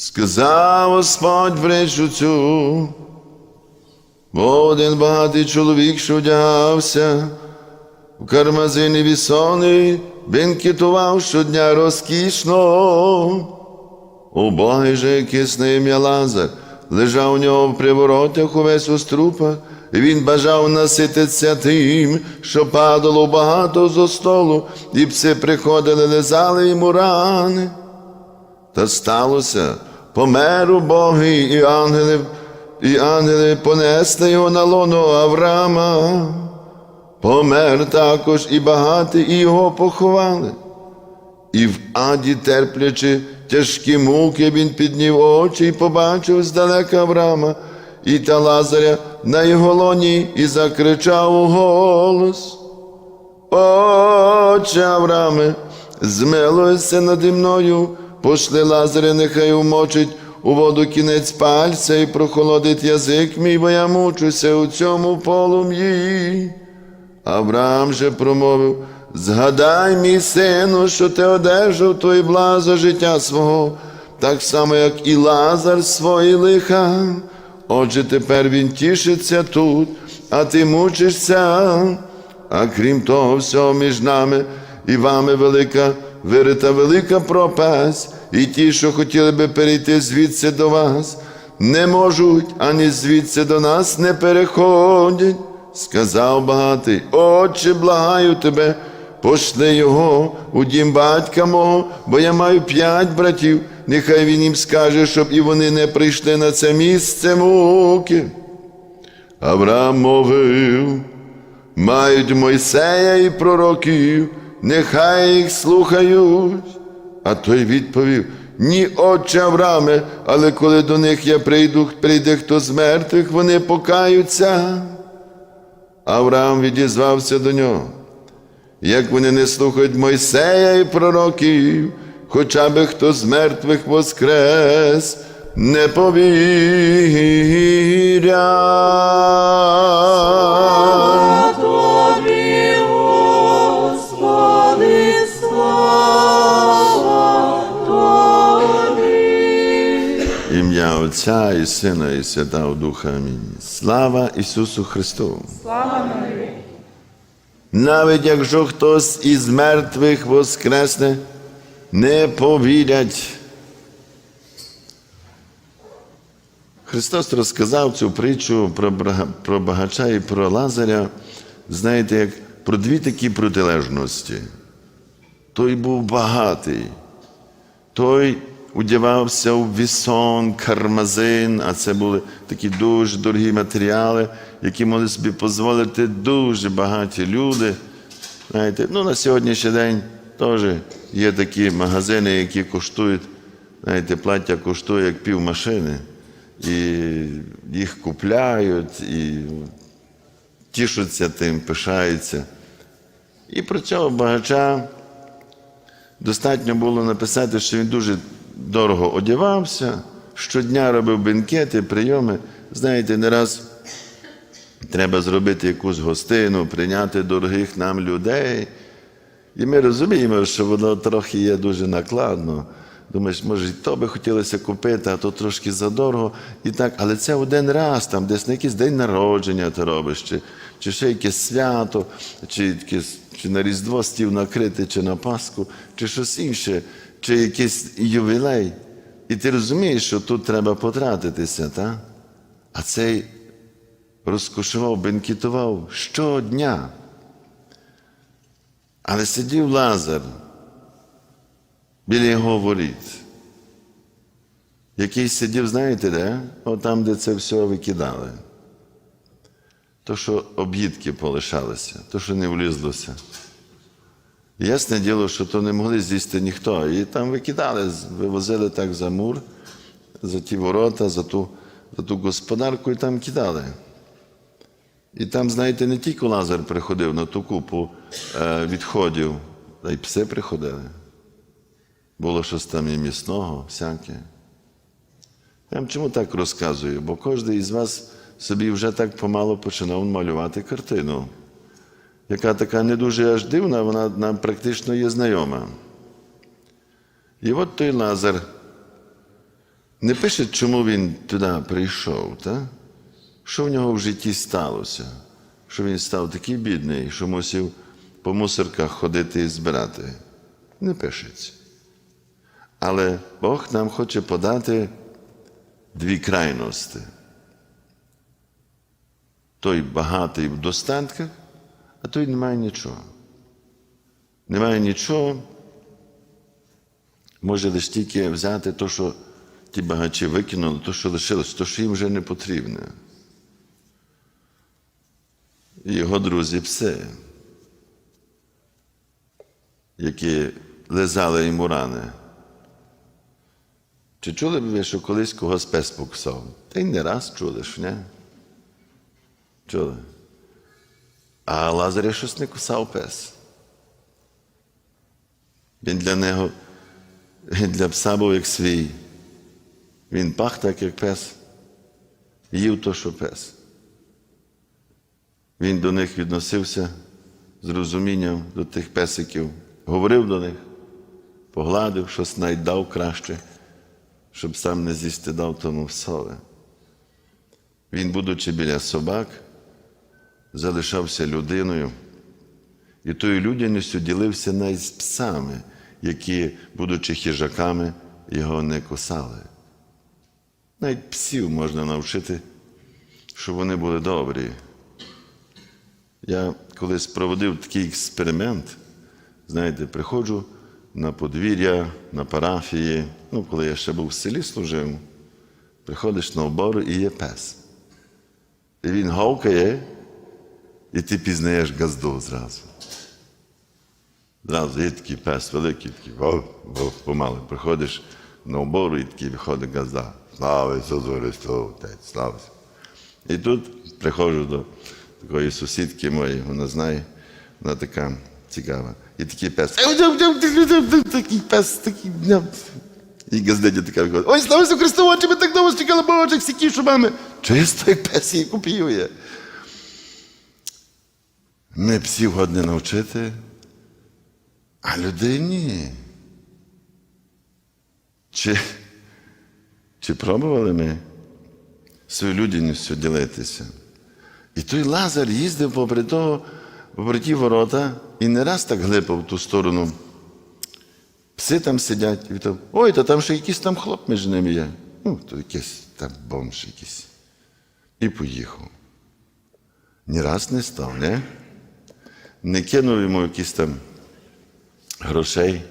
Сказав Господь в цю, бо один багатий чоловік, що одягався, в кармазині вісони, бенкетував щодня розкішно. Убогий же кисне ім'я Лазар, лежав у нього в приворотах увесь у струпах, і він бажав насититися тим, що падало багато зо столу, і пси приходили, лизали йому рани. Та сталося, помер убогий, і ангели, і ангели понесли його на лоно Авраама. Помер також і багатий, і його поховали. І в аді, терплячи тяжкі муки, він піднів очі і побачив здалека Авраама і та Лазаря на його лоні, і закричав у голос. Отче Аврааме, змилуйся наді мною, пошли Лазаря, нехай умочить у воду кінець пальця і прохолодить язик мій, бо я мучуся у цьому полум'ї. Авраам же промовив: Згадай, мій сину, що ти одержав той блазо життя свого, так само, як і Лазар свої лиха. Отже, тепер він тішиться тут, а ти мучишся. А крім того, всього між нами і вами велика, вирита велика пропасть, і ті, що хотіли би перейти звідси до вас, не можуть ані звідси до нас не переходять. Сказав багатий, Отче, благаю тебе, пошли його у дім батька мого, бо я маю п'ять братів, нехай він їм скаже, щоб і вони не прийшли на це місце муки. Авраам мовив, мають Мойсея і пророків, нехай їх слухають. А той відповів: Ні, отче Аврааме, але коли до них я прийду, прийде хто з мертвих, вони покаються. Авраам відізвався до нього. Як вони не слухають Мойсея і пророків, хоча би хто з мертвих воскрес, не повірять. Отця і Сина, і Святого Духа. Амінь. Слава Ісусу Христу! Слава Тобі. Навіть якщо хтось із мертвих воскресне, не повірять. Христос розказав цю притчу про, про багача і про Лазаря, знаєте, як про дві такі протилежності. Той був багатий, той одягався в вісон, кармазин, а це були такі дуже дорогі матеріали, які могли собі дозволити дуже багаті люди. Знаєте, ну на сьогоднішній день теж є такі магазини, які коштують, знаєте, плаття коштує як пів машини. І їх купляють, і тішуться тим, пишаються. І про цього багача достатньо було написати, що він дуже дорого одягався, щодня робив бенкети, прийоми. Знаєте, не раз треба зробити якусь гостину, прийняти дорогих нам людей. І ми розуміємо, що воно трохи є дуже накладно. Думаєш, може, і то би хотілося купити, а то трошки задорого. І так, але це один раз, там, десь на якийсь день народження ти робиш, чи, чи ще якесь свято, чи, якесь, чи на Різдво стів накрити, чи на Пасху, чи щось інше, чи якийсь ювілей. І ти розумієш, що тут треба потратитися, так? а цей розкошував, бенкетував щодня. Але сидів Лазар біля його воріт, який сидів, знаєте, де? О, там, де це все викидали. То, що об'їдки полишалися, то, що не влізлося. Ясне діло, що то не могли з'їсти ніхто. І там викидали, вивозили так за мур, за ті ворота, за ту, за ту господарку і там кидали. І там, знаєте, не тільки Лазар приходив на ту купу е, відходів, а й пси приходили. Було щось там і місного, всяке. Я вам чому так розказую? Бо кожен із вас собі вже так помало починав малювати картину, яка така не дуже аж дивна, вона нам практично є знайома. І от той Лазар не пише, чому він туди прийшов, так? що в нього в житті сталося, що він став такий бідний, що мусив по мусорках ходити і збирати. Не пишеться. Але Бог нам хоче подати дві крайності. Той багатий в достатках, а той не має нічого. Немає нічого, може лише тільки взяти те, що ті багачі викинули, то, що лишилось, то, що їм вже не потрібне. Його друзі пси, які лизали йому рани. Чи чули б ви, що колись когось пес покусав? Та й не раз чули ж, не? Чули? А Лазаря щось не кусав пес. Він для нього, він для пса був як свій. Він пах так, як пес, їв то, що пес. Він до них відносився з розумінням до тих песиків, говорив до них, погладив, щось навіть дав краще, щоб сам не з'їсти дав тому псове. Він, будучи біля собак, залишався людиною, і тою людяністю ділився навіть з псами, які, будучи хижаками, його не кусали. Навіть псів можна навчити, щоб вони були добрі. Я колись проводив такий експеримент. Знаєте, приходжу на подвір'я, на парафії, ну, коли я ще був в селі служив, приходиш на обору і є пес. І він гавкає, і ти пізнаєш газду зразу. Зразу є такий пес великий, такий вов, вов, помалу. Приходиш на обору і такий виходить газда. Слава Ісусу Христу, Отець, слава. Ісусу». І тут приходжу до такої сусідки моєї, вона знає, вона така цікава. І такий пес. Такий пес, такий. І газдедя така виходить. Ой, слава Ісусу Христу, очі ми так довго чекали, Боже, всі кішу мами. Чисто як пес її копіює. Ми псів годні навчити, а людей ні. Чи, чи пробували ми свою людяністю ділитися? І той Лазар їздив попри того, попри ті ворота, і не раз так глипав в ту сторону. Пси там сидять, і там, ой, та там ще якийсь там хлоп між ними є. Ну, то якийсь там бомж якийсь. І поїхав. Ні раз не став, не? Не кинув йому якісь там грошей.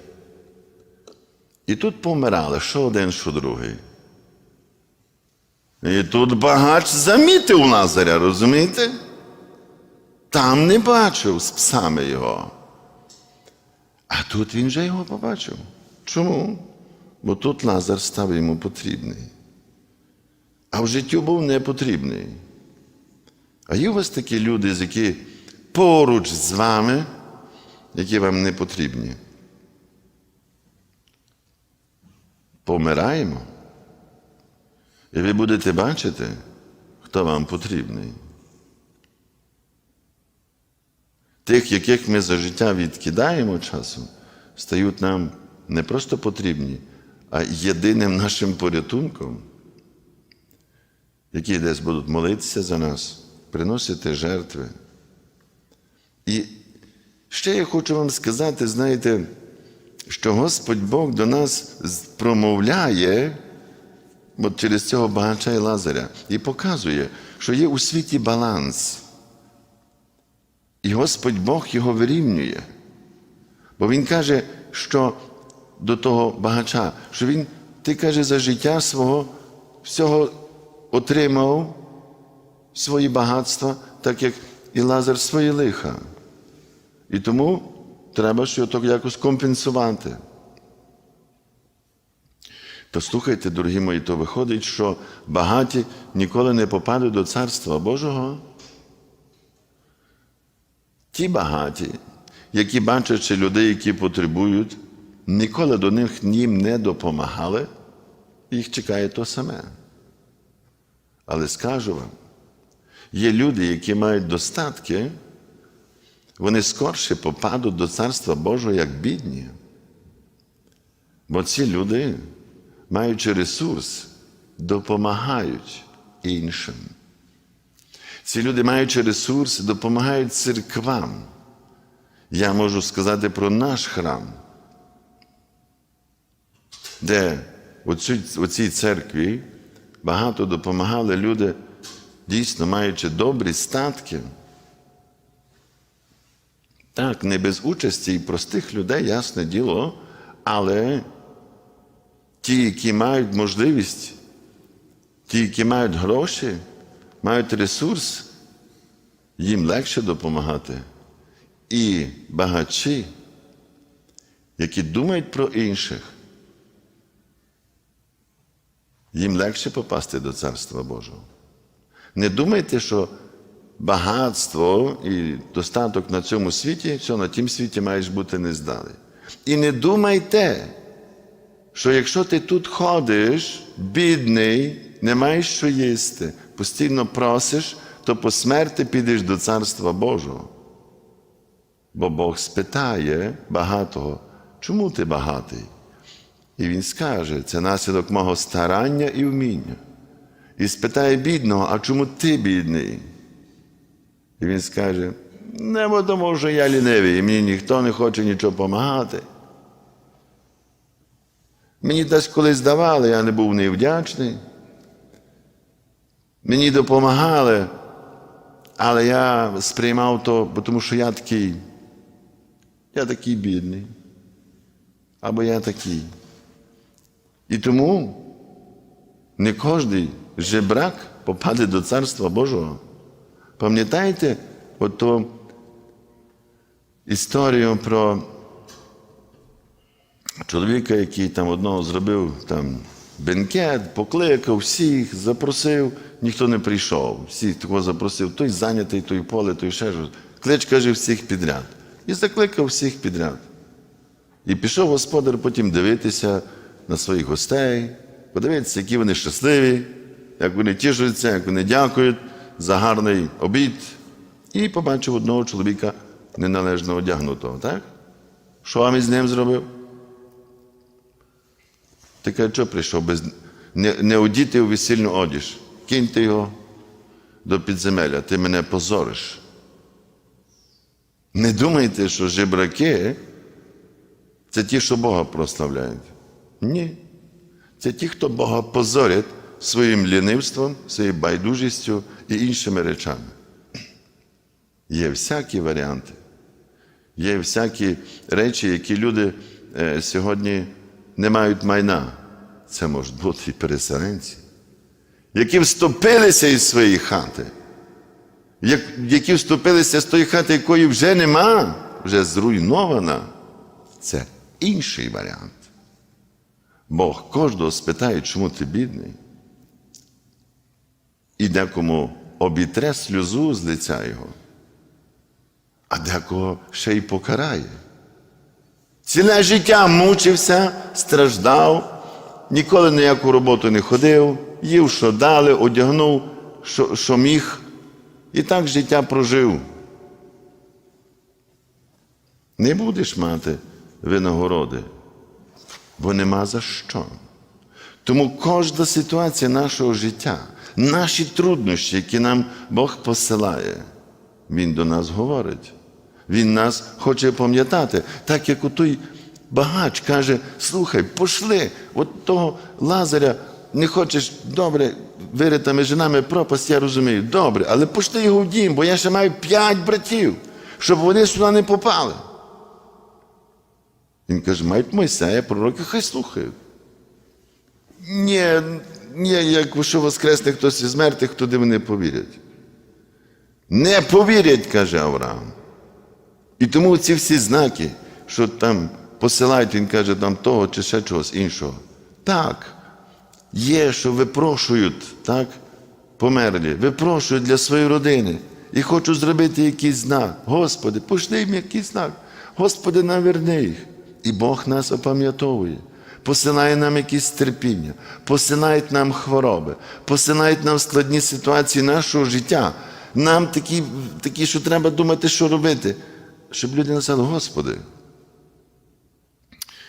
І тут помирали, що один, що другий. І тут багач замітив Лазаря, розумієте? Там не бачив з псами його. А тут він вже його побачив. Чому? Бо тут Лазар став йому потрібний. А в життю був не потрібний. А є у вас такі люди, з які поруч з вами, які вам не потрібні. Помираємо. І ви будете бачити, хто вам потрібний. Тих, яких ми за життя відкидаємо часом, стають нам не просто потрібні, а єдиним нашим порятунком, які десь будуть молитися за нас, приносити жертви. І ще я хочу вам сказати, знаєте, що Господь Бог до нас промовляє от через цього багача і Лазаря і показує, що є у світі баланс. І Господь Бог його вирівнює. Бо Він каже, що до того багача, що він, ти каже, за життя свого всього отримав свої багатства, так як і Лазар свої лиха. І тому треба ж його так якось компенсувати. То слухайте, дорогі мої, то виходить, що багаті ніколи не попадуть до Царства Божого. Ті багаті, які бачачи людей, які потребують, ніколи до них їм не допомагали, їх чекає то саме. Але скажу вам, є люди, які мають достатки, вони скорше попадуть до Царства Божого як бідні. Бо ці люди, маючи ресурс, допомагають іншим. Ці люди, маючи ресурси, допомагають церквам. Я можу сказати про наш храм, де у цій церкві багато допомагали люди, дійсно маючи добрі статки. Так, не без участі і простих людей, ясне діло, але ті, які мають можливість, ті, які мають гроші, мають ресурс, їм легше допомагати. І багачі, які думають про інших, їм легше попасти до Царства Божого. Не думайте, що багатство і достаток на цьому світі, все на тім світі маєш бути нездалий. І не думайте, що якщо ти тут ходиш, бідний, не маєш що їсти, постійно просиш, то по смерті підеш до Царства Божого. Бо Бог спитає багатого, чому ти багатий? І він скаже, це наслідок мого старання і вміння. І спитає бідного, а чому ти бідний? І він скаже, не тому, що я лінивий, і мені ніхто не хоче нічого допомагати. Мені десь колись давали, я не був невдячний. Мені допомагали, але я сприймав то, тому що я такий, я такий бідний. Або я такий. І тому не кожний жебрак попаде до Царства Божого. Пам'ятаєте оту історію про чоловіка, який там одного зробив там бенкет, покликав всіх, запросив, ніхто не прийшов. Всіх такого запросив, той зайнятий, той поле, той ще щось. Клич, каже, всіх підряд. І закликав всіх підряд. І пішов господар потім дивитися на своїх гостей, подивитися, які вони щасливі, як вони тішуються, як вони дякують за гарний обід. І побачив одного чоловіка неналежно одягнутого, так? Що він з ним зробив? Ти каже, що прийшов без не, не одіти у весільну одіж. Киньте його до підземелля, ти мене позориш. Не думайте, що жебраки це ті, що Бога прославляють. Ні. Це ті, хто Бога позорять своїм лінивством, своєю байдужістю і іншими речами. Є всякі варіанти. Є всякі речі, які люди е, сьогодні не мають майна. Це можуть бути і переселенці, які вступилися із своєї хати, які вступилися з тої хати, якої вже нема, вже зруйнована. Це інший варіант. Бог кожного спитає, чому ти бідний. І декому обітре сльозу з лиця його, а декого ще й покарає. Ціле життя мучився, страждав, ніколи ніяку роботу не ходив, їв, що дали, одягнув, що, що міг, і так життя прожив. Не будеш мати винагороди, бо нема за що. Тому кожна ситуація нашого життя, наші труднощі, які нам Бог посилає, Він до нас говорить. Він нас хоче пам'ятати, так як той багач каже: слухай, пошли, от того Лазаря не хочеш добре вирита між нами пропасть, я розумію, добре, але пошли його в дім, бо я ще маю п'ять братів, щоб вони сюди не попали. Він каже, мають Мойсея, пророки, хай слухають. Ні, ні, як що воскресне хтось із мертвих, туди вони повірять. Не повірять, каже Авраам. І тому ці всі знаки, що там посилають, він каже, там того чи ще чогось іншого. Так, є, що випрошують, так, померлі, випрошують для своєї родини. І хочу зробити якийсь знак. Господи, пошли їм якийсь знак. Господи, наверни їх. І Бог нас опам'ятовує. Посилає нам якісь терпіння, посилають нам хвороби, посилають нам складні ситуації нашого життя. Нам такі, такі, що треба думати, що робити, щоб люди написали, Господи.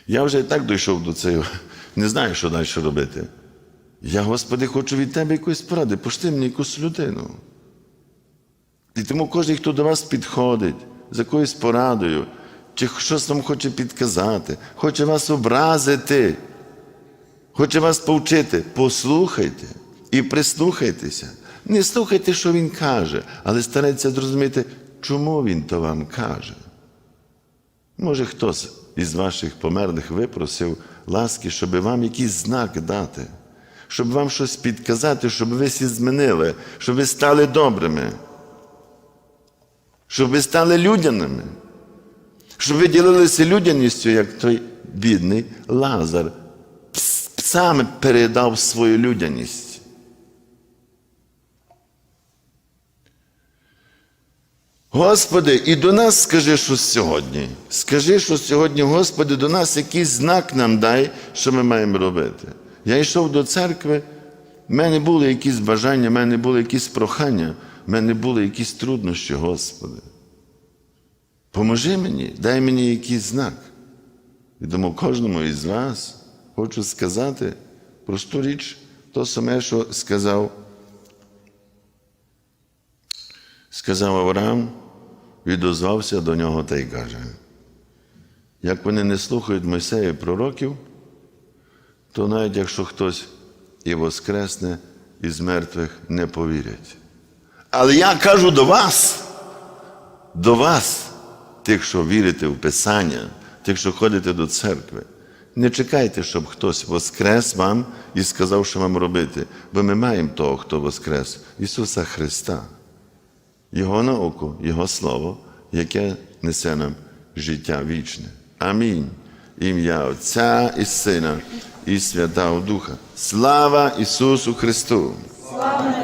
Я вже і так дійшов до цього, не знаю, що далі робити. Я, Господи, хочу від Тебе якоїсь поради, пошти мені якусь людину. І тому кожен, хто до вас підходить з якоюсь порадою, чи щось вам хоче підказати, хоче вас образити, хоче вас повчити, послухайте і прислухайтеся. Не слухайте, що він каже, але старайтеся зрозуміти, чому він то вам каже. Може, хтось із ваших померлих випросив ласки, щоб вам якийсь знак дати, щоб вам щось підказати, щоб ви всі змінили, щоб ви стали добрими, щоб ви стали людяними, щоб ви ділилися людяністю, як той бідний Лазар Пс- сам передав свою людяність. Господи, і до нас скажи щось сьогодні. Скажи, що сьогодні, Господи, до нас якийсь знак нам дай, що ми маємо робити. Я йшов до церкви, в мене були якісь бажання, в мене були якісь прохання, в мене були якісь труднощі, Господи. Поможи мені, дай мені якийсь знак. І тому кожному із вас хочу сказати просту річ, то саме, що сказав Сказав Авраам, відозвався до нього та й каже: як вони не слухають Мойсея пророків, то навіть якщо хтось і воскресне із мертвих не повірять. Але я кажу до вас, до вас, тих, що вірите в Писання, тих, що ходите до церкви, не чекайте, щоб хтось воскрес вам і сказав, що вам робити, бо ми маємо того, хто воскрес, Ісуса Христа. Його науку, Його Слово, яке несе нам життя вічне. Амінь. Ім'я Отця і Сина, і Святого Духа. Слава Ісусу Христу! Слава